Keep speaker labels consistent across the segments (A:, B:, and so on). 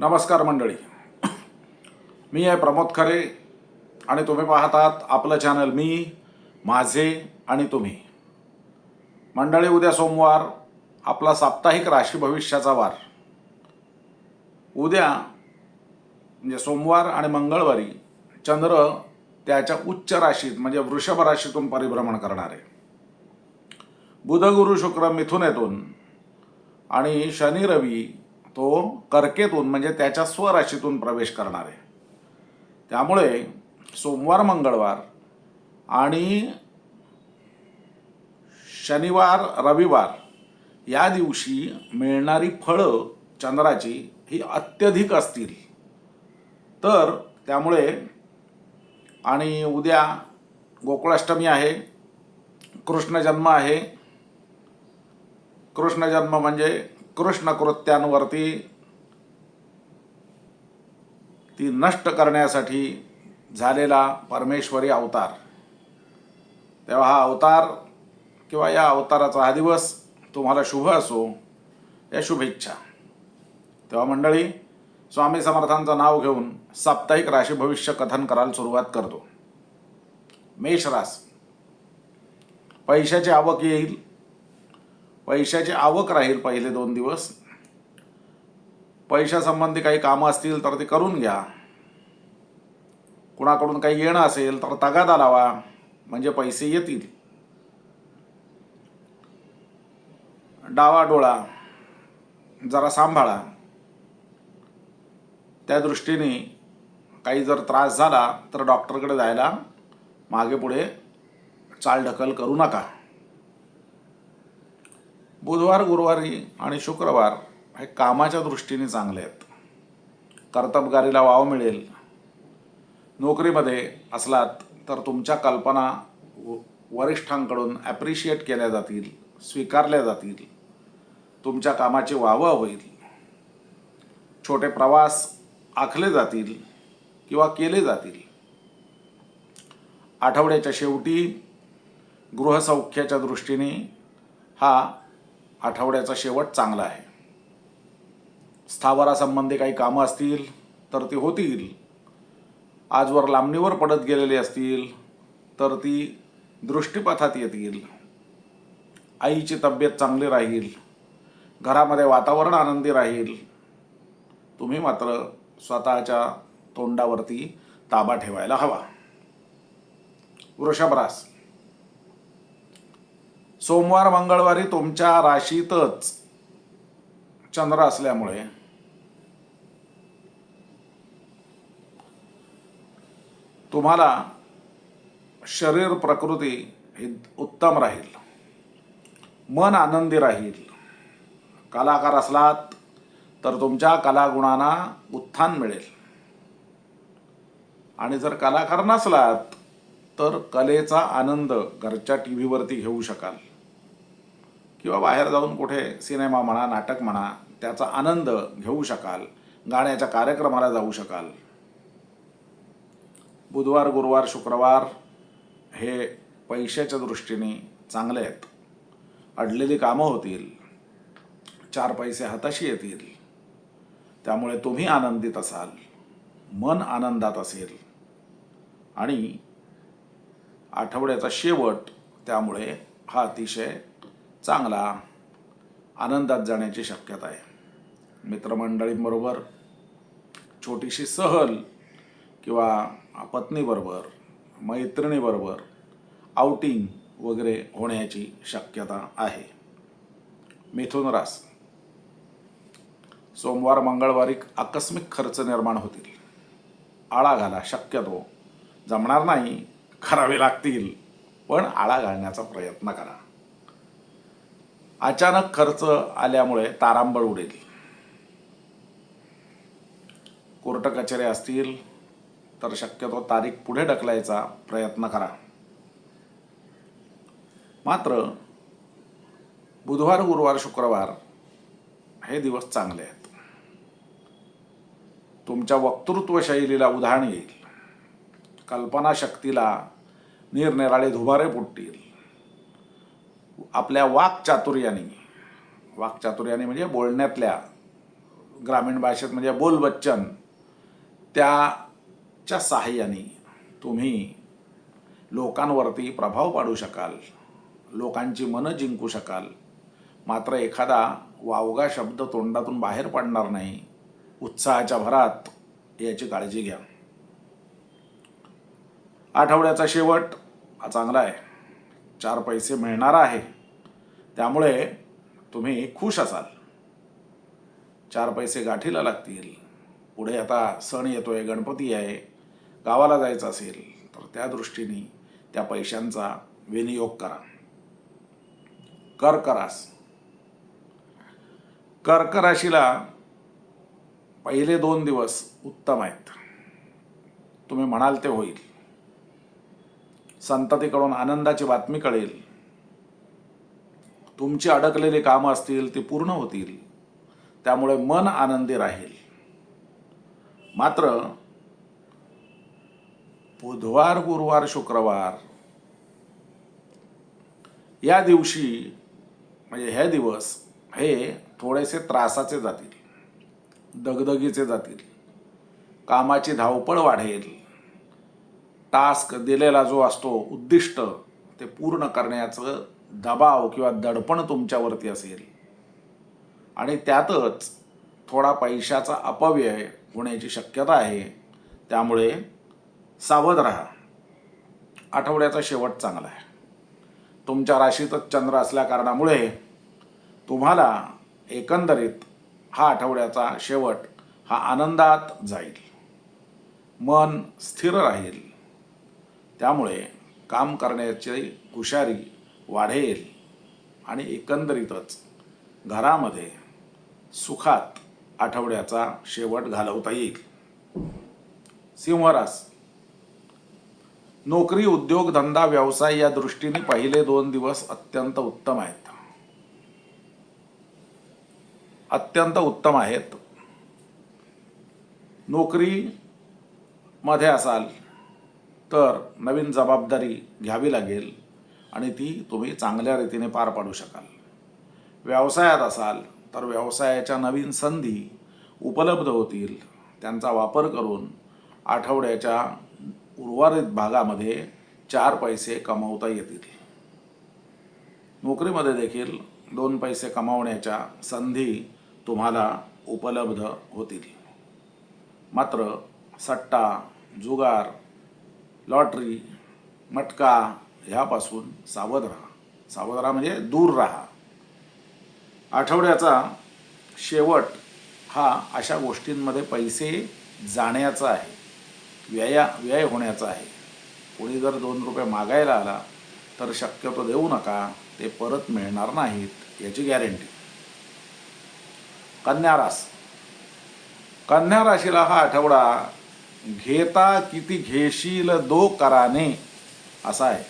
A: नमस्कार मंडळी. मी आहे प्रमोद खरे आणि तुम्ही पाहतात आपलं चॅनल मी माझे आणि तुम्ही. मंडळी उद्या सोमवार आपला साप्ताहिक राशी भविष्याचा वार. उद्या म्हणजे सोमवार आणि मंगळवारी चंद्र त्याच्या उच्च राशीत म्हणजे वृषभ राशीतून परिभ्रमण करणार. आहे बुध गुरु शुक्र मिथुनेतून आणि शनी रवी तो कर्केतून म्हणजे त्याच्या स्वराशीतून प्रवेश करणार आहे. त्यामुळे सोमवार मंगळवार आणि शनिवार रविवार या दिवशी मिळणारी फळं चंद्राची ही अत्यधिक असतील. तर त्यामुळे आणि उद्या गोकुळाष्टमी आहे कृष्ण जन्म आहे. कृष्ण जन्म म्हणजे कृष्णकृत्यांवरती ती नष्ट करण्यासाठी झालेला परमेश्वरी अवतार. तेव्हा हा अवतार किंवा या अवताराचा हा दिवस तुम्हाला शुभ असो या शुभेच्छा तेव्हा मंडळी स्वामी समर्थांचं नाव घेऊन साप्ताहिक राशी भविष्य कथन करायला सुरुवात करतो. मेष रास पैशाची आवक येईल पैशाची आवक राहील पहिले दोन दिवस. पैशासंबंधी काही कामं असतील तर ते करून घ्या. कुणाकडून काही येणं असेल तर तगादा लावा म्हणजे पैसे येतील. डावा डोळा जरा सांभाळा. त्या दृष्टीने काही जर त्रास झाला तर डॉक्टरकडे जायला मागे पुढे चालढकल करू नका. बुधवार गुरुवारी आणि शुक्रवार हे कामाच्या दृष्टीने चांगले आहेत. कर्तबगारीला वाव मिळेल. नोकरीमध्ये असलात तर तुमच्या कल्पना व- वरिष्ठांकडून ॲप्रिशिएट केल्या जातील स्वीकारल्या जातील. तुमच्या कामाची वाव होईल. छोटे प्रवास आखले जातील किंवा केले जातील. आठवड्याच्या शेवटी गृहसौख्याच्या दृष्टीने हा आठवड्याचा शेवट चांगला आहे. स्थावरासंबंधी काही कामं असतील तर ती होतील. आजवर लांबणीवर पडत गेलेली असतील तर ती दृष्टीपथात येतील. आईची तब्येत चांगली राहील. घरामध्ये वातावरण आनंदी राहील. तुम्ही मात्र स्वतःच्या तोंडावरती ताबा ठेवायला हवा. वृषभ रास. सोमवार मंगळवारी तुमच्या राशीतच चंद्र असल्यामुळे. तुम्हाला शरीर प्रकृती ही उत्तम राहील. मन आनंदी राहील. कलाकार असलात तर तुमच्या कलागुणांना उत्थान मिळेल. आणि जर कलाकार नसलात तर कलेचा आनंद घरच्या टी व्हीवरती घेऊ शकाल. किंवा बाहेर जाऊन कुठे सिनेमा म्हणा नाटक म्हणा त्याचा आनंद घेऊ शकाल गाण्याच्या कार्यक्रमाला जाऊ शकाल. बुधवार गुरुवार शुक्रवार हे पैशाच्या दृष्टीने चांगले आहेत. अडलेली कामं होतील. चार पैसे हाताशी येतील. त्यामुळे तुम्ही आनंदित असाल. मन आनंदात असेल. आणि आठवड्याचा शेवट त्यामुळे हा अतिशय चांगला आनंदात जाण्याची शक्यता आहे. मित्रमंडळींबरोबर छोटीशी सहल किंवा पत्नीबरोबर मैत्रिणीबरोबर आउटिंग वगैरे होण्याची शक्यता आहे. मिथुन रास. सोमवार मंगळवारी आकस्मिक खर्च निर्माण होतील. आळा घाला शक्यतो. जमणार नाही करावे लागतील. पण आळा घालण्याचा प्रयत्न करा. अचानक खर्च आल्यामुळे तारांबळ उडेल. कोर्ट कचेऱ्या असतील तर शक्यतो तारीख पुढे ढकलायचा प्रयत्न करा. मात्र बुधवार गुरुवार शुक्रवार हे दिवस चांगले आहेत. तुमच्या वक्तृत्व शैलीला उधाण येईल. कल्पनाशक्तीला निरनिराळे धुबारे फुटतील. आपल्या वाक्चातुर्याने वाक्चातुर्याने म्हणजे बोलण्यातल्या ग्रामीण भाषेत म्हणजे बोलबच्चन त्याच्या सहाय्याने तुम्ही लोकांवरती प्रभाव पाडू शकाल लोकांची मनं जिंकू शकाल. मात्र एखादा वावगा शब्द तोंडातून बाहेर पडणार नाही उत्साहाच्या भरात याची काळजी घ्या. आठवड्याचा शेवट हा चांगला आहे. चार पैसे मिळणार आहे. त्यामुळे तुम्ही खुश असाल. चार पैसे गाठीला लागतील. पुढे आता सण येतोय गणपती आहे गावाला जायचं असेल तर त्या दृष्टीने त्या पैशांचा विनियोग करा. कर्करास. कर्क राशीला पहिले दोन दिवस उत्तम आहेत. तुम्ही म्हणाल ते होईल. संततीकडून आनंदाची बातमी कळेल. तुमची अडकलेली कामं असतील ती पूर्ण होतील. त्यामुळे मन आनंदी राहील. मात्र बुधवार गुरुवार शुक्रवार या दिवशी म्हणजे हे दिवस हे थोडेसे त्रासाचे जातील. दगदगीचे जातील. कामाची धावपळ वाढेल. टास्क दिलेला जो असतो उद्दिष्ट ते पूर्ण करण्याचं दबाव किंवा दडपण तुमच्यावरती असेल. आणि त्यातच थोडा पैशाचा अपव्यय होण्याची शक्यता आहे. त्यामुळे सावध राहा. आठवड्याचा शेवट चांगला आहे. तुमच्या राशीतच चंद्र असल्या कारणामुळे तुम्हाला एकंदरीत हा आठवड्याचा शेवट हा आनंदात जाईल. मन स्थिर राहील. त्यामुळे काम करण्याची हुशारी वाढेल आणि एकंदरीतच घरामध्ये सुखात आठवड्याचा शेवट घालवता येईल. सिंहरास नोकरी उद्योग धंदा व्यवसाय या दृष्टीने पहिले दोन दिवस अत्यंत उत्तम आहेत. अत्यंत उत्तम आहेत. नोकरी मध्ये असाल तर नवीन जबाबदारी घ्यावी लागेल आणि ती तुम्ही चांगल्या रीतीने पार पाडू शकाल. व्यवसायात असाल तर व्यवसायाच्या नवीन संधी उपलब्ध होतील. त्यांचा वापर करून आठवड्याच्या उर्वरित भागामध्ये चार पैसे कमावता येतील. नोकरीमध्ये देखील दोन पैसे कमावण्याच्या संधी तुम्हाला उपलब्ध होतील. मात्र सट्टा जुगार लॉटरी मटका ह्यापासून सावध राहा. सावध राहा म्हणजे दूर राहा. आठवड्याचा शेवट हा अशा गोष्टींमध्ये पैसे जाण्याचा आहे. व्यया व्यय होण्याचा आहे. कोणी जर दोन रुपये मागायला आला तर शक्यतो देऊ नका. ते परत मिळणार नाहीत याची गॅरंटी कन्या रास कन्या राशीला हा आठवडा घेता किती घेशील दो कराने असा आहे.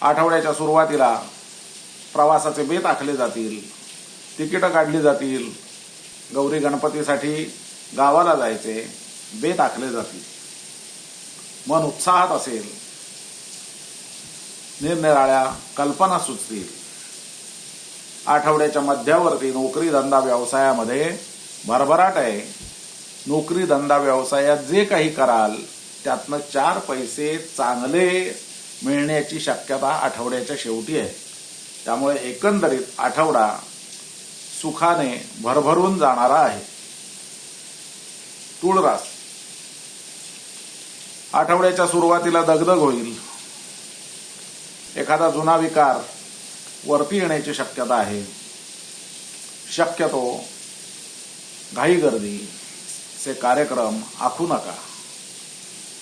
A: आठवड्याच्या सुरुवातीला प्रवासाचे बेत आखले जातील तिकीटं काढली जातील गौरी गणपतीसाठी गावाला जायचे बेत आखले जातील. मन उत्साहात असेल निरनिराळ्या कल्पना सुचतील. आठवड्याच्या मध्यावरती नोकरी धंदा व्यवसायामध्ये भरभराट आहे. नोकरी धंदा व्यवसायात जे काही कराल त्यातनं चार पैसे चांगले मिळण्याची शक्यता आठवड्याच्या शेवटी आहे. त्यामुळे एकंदरीत आठवडा सुखाने भरभरून जाणारा आहे. तुळरास आठवड्याच्या सुरुवातीला दगदग होईल. एखादा जुना विकार वरती येण्याची शक्यता आहे. शक्यतो घाई गर्दी. चे कार्यक्रम आखू नका.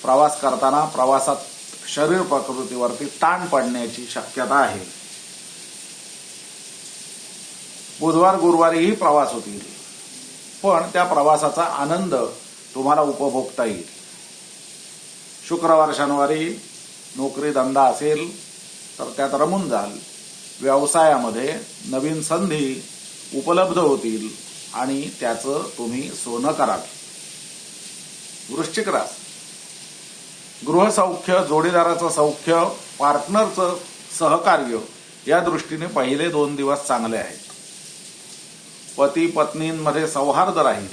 A: प्रवास करताना प्रवासात शरीर प्रकृतीवरती ताण पडण्याची शक्यता आहे. बुधवार गुरुवारीही प्रवास होतील. पण त्या प्रवासाचा आनंद तुम्हाला उपभोगता येईल. शुक्रवार शनिवारी नोकरी धंदा असेल तर त्यात रमून जाल. व्यवसायामध्ये नवीन संधी उपलब्ध होतील आणि त्याचं तुम्ही सोनं कराल. वृश्चिक रास. गृहसौख्य जोडीदाराचं सौख्य पार्टनरचं सहकार्य या दृष्टीने पहिले दोन दिवस चांगले आहेत. पती पत्नींमध्ये सौहार्द राहील.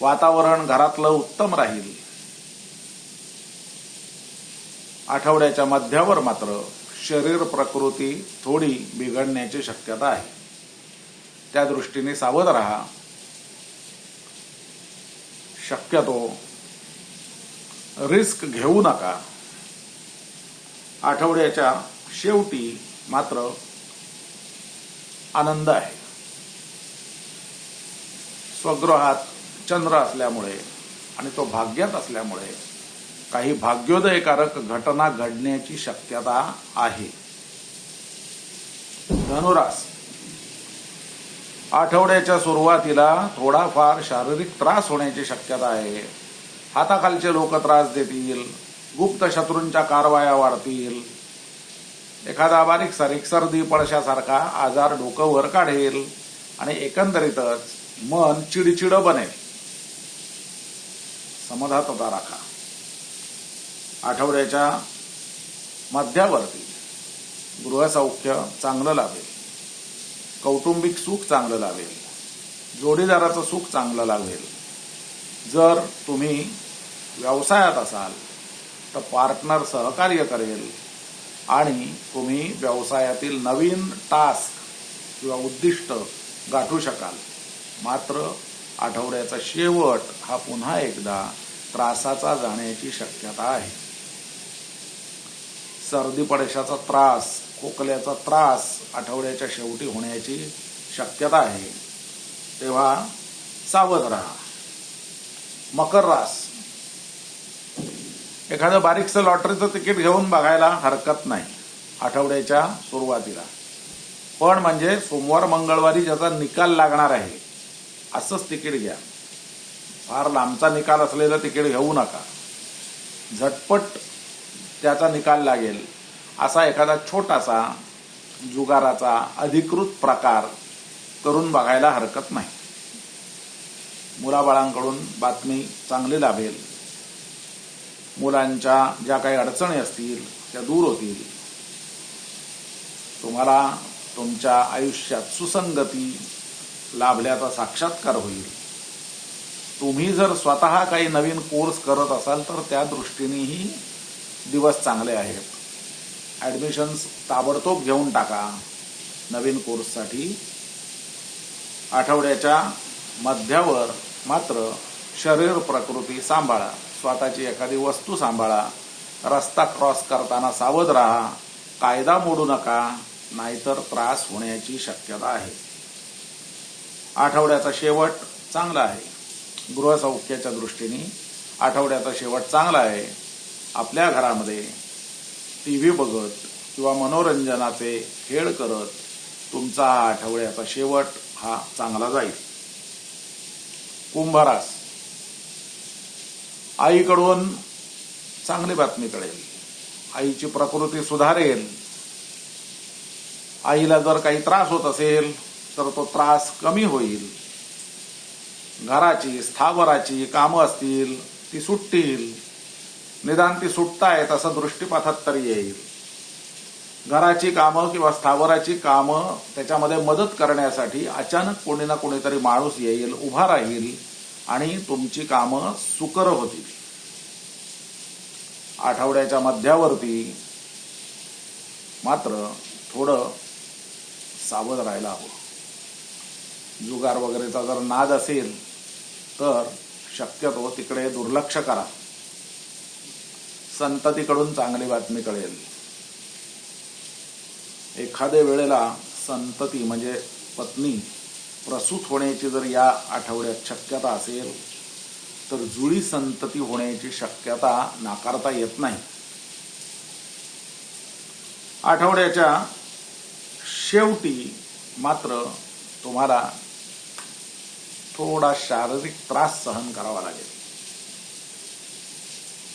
A: वातावरण घरातलं उत्तम राहील. आठवड्याच्या मध्यावर मात्र शरीर प्रकृती थोडी बिघडण्याची शक्यता आहे. त्या दृष्टीने सावध राहा. शक्यतो रिस्क घेऊ नका. आठवड्याच्या शेवटी मात्र आनंद आहे. स्वगृहात चंद्र असल्यामुळे आणि तो भाग्यात असल्यामुळे काही भाग्योदयकारक घटना घडण्याची शक्यता आहे. धनुरास आठवड्याच्या सुरुवातीला थोडाफार शारीरिक त्रास होण्याची शक्यता आहे. हाताखालचे लोक त्रास देतील गुप्त शत्रूंच्या कारवाया वाढतील. एखादा बारीक सारीक सर्दी पडशासारखा आजार डोकं वर काढेल आणि एकंदरीतच मन चिडचिड बनेल. समाधातता राखा. आठवड्याच्या मध्यावरती गृहसौख्य चांगलं लाभेल. कौटुंबिक सुख चांगलं लागेल. जोडीदाराचं सुख चांगलं लागेल. जर तुम्ही व्यवसायात असाल तर पार्टनर सहकार्य करेल आणि तुम्ही व्यवसायातील नवीन टास्क किंवा उद्दिष्ट गाठू शकाल. मात्र आठवड्याचा शेवट हा पुन्हा एकदा त्रासाचा जाण्याची शक्यता आहे. सर्दी पडेशाचा त्रास खोकल्याचा त्रास आठवड्याच्या शेवटी होण्याची शक्यता आहे. तेव्हा सावध राहा. मकर रास. एखादं बारीकसं लॉटरीचं तिकीट घेऊन बघायला हरकत नाही आठवड्याच्या सुरुवातीला. पण म्हणजे सोमवार मंगळवारी ज्याचा निकाल लागणार आहे असंच तिकीट घ्या. फार लांबचा निकाल असलेलं तिकीट घेऊ नका. झटपट त्याचा निकाल लागेल. असा एखादा छोटासा जुगाराचा अधिकृत प्रकार करून बघायला हरकत नाही. मुलाबाळांकडून बातमी चांगली लाभेल. मुलांच्या ज्या काही अडचणी असतील त्या दूर होतील. तुम्हाला तुमच्या आयुष्यात सुसंगती लाभल्याचा साक्षात्कार होईल. तुम्ही जर स्वतः काही नवीन कोर्स करत असाल तर त्या दृष्टीनेही दिवस चांगले आहेत. ॲडमिशन्स ताबडतोब घेऊन टाका. नवीन कोर्ससाठी आठवड्याच्या मध्यावर मात्र शरीर प्रकृती सांभाळा. स्वतःची एखादी वस्तू सांभाळा. रस्ता क्रॉस करताना सावध राहा. कायदा मोडू नका नाहीतर त्रास होण्याची शक्यता आहे. आठवड्याचा शेवट चांगला आहे. गृहसौख्याच्या दृष्टीने आठवड्याचा शेवट चांगला आहे. आपल्या घरामध्ये टी व्ही बघत किंवा मनोरंजनाचे खेळ करत तुमचा हा आठवड्याचा शेवट हा चांगला जाईल. कुंभरास. आईकडून चांगली बातमी कळेल. आईची प्रकृती सुधारेल. आईला जर काही त्रास होत असेल तर तो त्रास कमी होईल. घराची स्थावराची कामं असतील ती सुटतील. निदान ती सुटतायत असं दृष्टीपाठात तरी येईल. घराची कामं किंवा स्थावराची कामं त्याच्यामध्ये मदत करण्यासाठी अचानक कोणी ना कोणीतरी माणूस येईल उभा राहील आणि तुमची कामं सुकर होतील. आठवड्याच्या मध्यावरती मात्र थोडं सावध राहायला हवं. जुगार वगैरेचा जर नाद असेल तर शक्यतो तिकडे दुर्लक्ष करा. संततीकडून चांगली बातमी कळेल. एखाद्या वेळेला संतती म्हणजे पत्नी प्रसूत होण्याची जर या आठवड्यात शक्यता असेल तर जुळी संतती होण्याची शक्यता नाकारता येत नाही. आठवड्याच्या शेवटी मात्र तुम्हाला थोडा शारीरिक त्रास सहन करावा लागेल.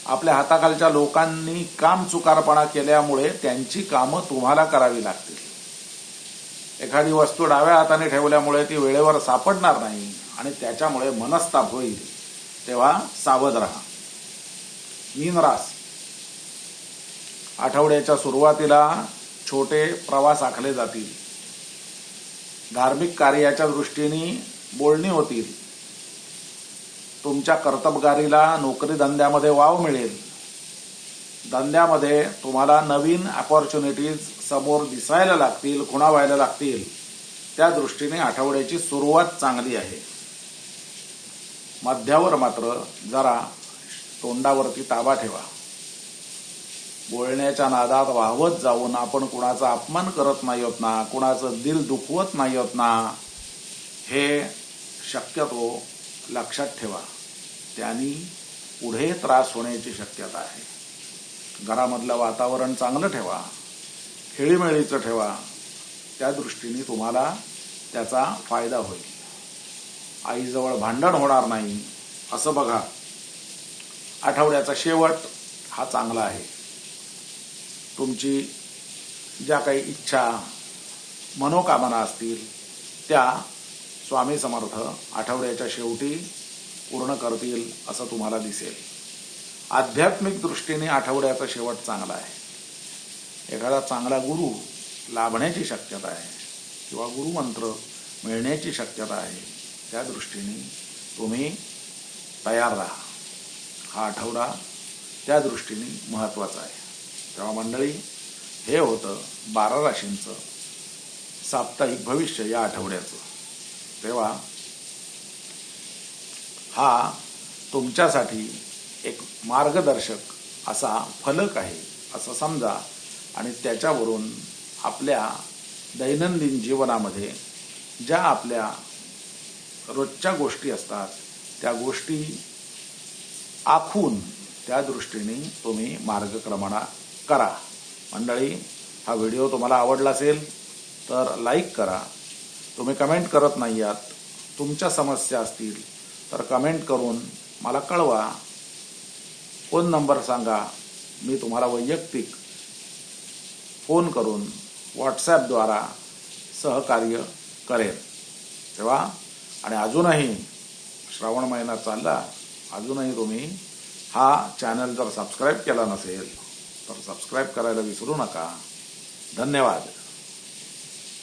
A: आपल्या हाताखालच्या लोकांनी काम चुकारपणा केल्यामुळे त्यांची कामं तुम्हाला करावी लागतील. एखादी वस्तू डाव्या हाताने ठेवल्यामुळे ती वेळेवर सापडणार नाही आणि त्याच्यामुळे मनस्ताप होईल. तेव्हा सावध राहा. मीनरास आठवड्याच्या सुरुवातीला छोटे प्रवास आखले जातील. धार्मिक कार्याच्या दृष्टीने बोलणी होतील. तुमच्या कर्तबगारीला नोकरी धंद्यामध्ये वाव मिळेल. धंद्यामध्ये तुम्हाला नवीन अपॉर्च्युनिटीज समोर दिसायला लागतील खुणावायला लागतील. त्या दृष्टीने आठवड्याची सुरुवात चांगली आहे. मध्यावर मात्र जरा तोंडावरती ताबा ठेवा. बोलण्याच्या नादात वाहवत जाऊन आपण कुणाचा अपमान करत नाही होत ना कुणाचं दिल दुखवत नाही होत ना हे शक्यतो लक्षात ठेवा त्यांनी पुढे त्रास होण्याची शक्यता आहे. घरामधलं वातावरण चांगलं ठेवा खेळीमेळीचं ठेवा त्या दृष्टीने तुम्हाला त्याचा फायदा होईल. आईजवळ भांडण होणार नाही असं बघा. आठवड्याचा शेवट हा चांगला आहे. तुमची ज्या काही इच्छा मनोकामना असतील त्या स्वामी समर्थ आठवड्याच्या शेवटी पूर्ण करतील असं तुम्हाला दिसेल. आध्यात्मिक दृष्टीने आठवड्याचा शेवट चांगला आहे. एखादा चांगला गुरु लाभण्याची शक्यता आहे किंवा गुरुमंत्र मिळण्याची शक्यता आहे त्या दृष्टीने तुम्ही तयार राहा. हा आठवडा त्या दृष्टीने महत्त्वाचा आहे. तेव्हा मंडळी हे होतं बारा राशींचं साप्ताहिक भविष्य या आठवड्याचं. तेव्हा हा तुमच्यासाठी एक मार्गदर्शक असा फलक आहे असं समजा. आणि त्याच्यावरून आपल्या दैनंदिन जीवनामध्ये ज्या आपल्या रोजच्या गोष्टी असतात त्या गोष्टी आखून त्या दृष्टीने तुम्ही मार्गक्रमणा करा. मंडळी हा व्हिडिओ तुम्हाला आवडला असेल तर लाईक करा. तुम्ही कमेंट करत नाही आहात तुमच्या समस्या असतील तर कमेंट करून मला कळवा. फोन नंबर सांगा. मी तुम्हाला वैयक्तिक फोन करून व्हॉट्सॲपद्वारा सहकार्य करेन. तेव्हा आणि अजूनही श्रावण महिना चालला. अजूनही तुम्ही हा चॅनल जर सबस्क्राईब केला नसेल तर सबस्क्राईब करायला विसरू नका. धन्यवाद.